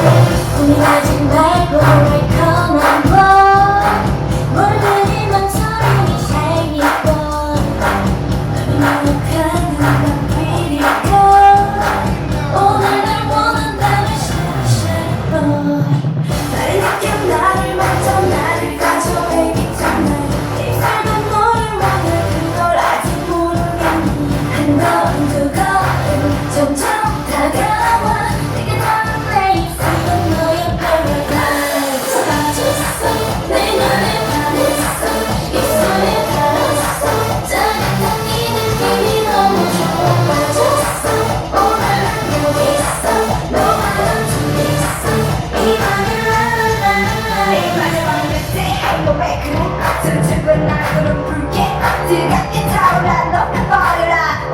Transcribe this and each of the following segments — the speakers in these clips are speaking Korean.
Imagine my glory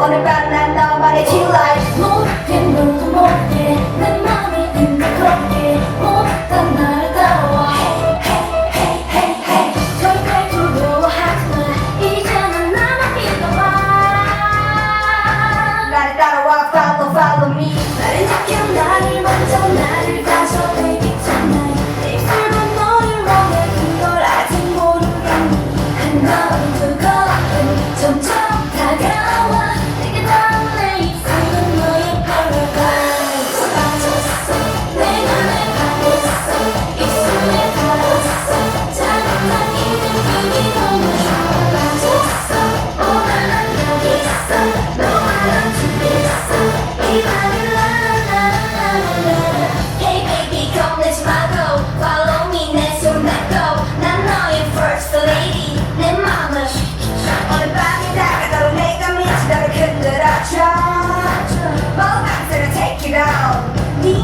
오늘 밤 난 너만의 질라이 못해 눈도 못해 내 맘이 있는 그렇게 못한 나를 따라와 헤이 헤이 헤이 헤이 절대 두려워하지 마. 이제는 나만 믿어봐. 나를 따라와. Follow follow me. 나를 느껴 나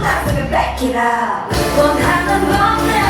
I'm gonna back it up 원하는 건데